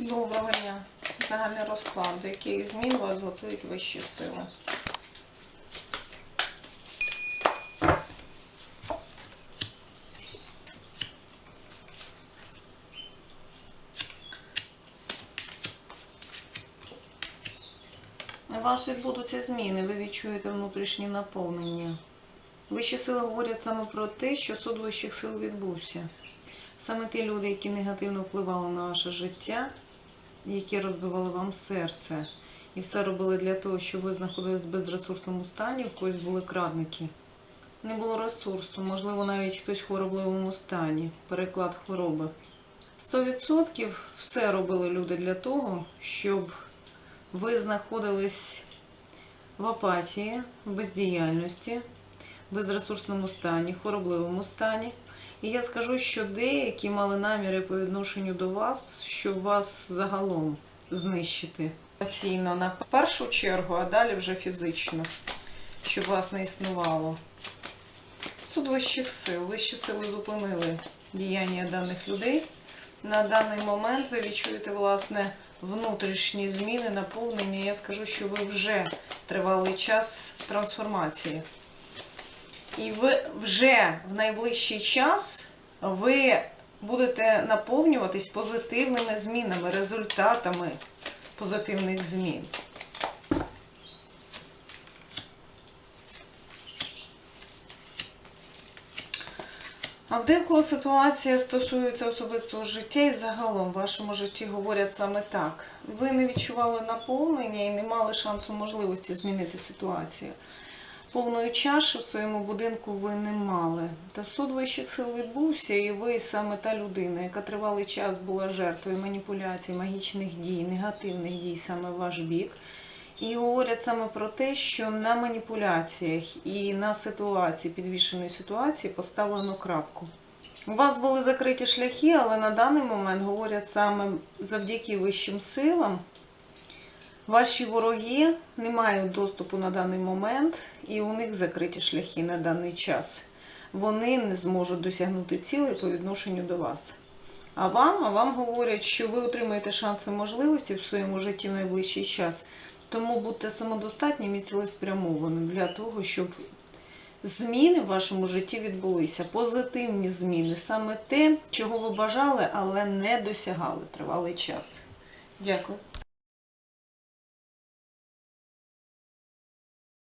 Доброго дня. Загальний розклад, до яких змін вас готують вищі сили. У вас відбудуться зміни, ви відчуєте внутрішнє наповнення. Вищі сили говорять саме про те, що суд вищих сил відбувся. Саме ті люди, які негативно впливали на ваше життя, які розбивали вам серце, і все робили для того, щоб ви знаходились в безресурсному стані, в когось були крадники. Не було ресурсу, можливо, навіть хтось в хворобливому стані, переклад хвороби. 100% все робили люди для того, щоб ви знаходились в апатії, в бездіяльності, в безресурсному стані, в хворобливому стані. І я скажу, що деякі мали наміри по відношенню до вас, щоб вас загалом знищити. Емоційно на першу чергу, а далі вже фізично, щоб вас не існувало. Суд вищих сил. Вищі сили зупинили діяння даних людей. На даний момент ви відчуєте, власне, внутрішні зміни, наповнення. Я скажу, що ви вже тривалий час трансформації. І ви вже в найближчий час ви будете наповнюватись позитивними змінами, результатами позитивних змін. А в декого ситуація стосується особистого життя і загалом в вашому житті говорять саме так. Ви не відчували наповнення і не мали шансу можливості змінити ситуацію. Повної чаші в своєму будинку ви не мали. Та суд вищих сил відбувся, і ви саме та людина, яка тривалий час була жертвою маніпуляцій, магічних дій, негативних дій саме ваш бік. І говорять саме про те, що на маніпуляціях і на ситуації, підвішеної ситуації, поставлено крапку. У вас були закриті шляхи, але на даний момент говорять саме завдяки вищим силам. Ваші вороги не мають доступу на даний момент, і у них закриті шляхи на даний час. Вони не зможуть досягнути цілей по відношенню до вас. А вам, а вам говорять, що ви отримаєте шанси можливості в своєму житті в найближчий час. Тому будьте самодостатнім і цілеспрямованим для того, щоб зміни в вашому житті відбулися. Позитивні зміни. Саме те, чого ви бажали, але не досягали тривалий час. Дякую.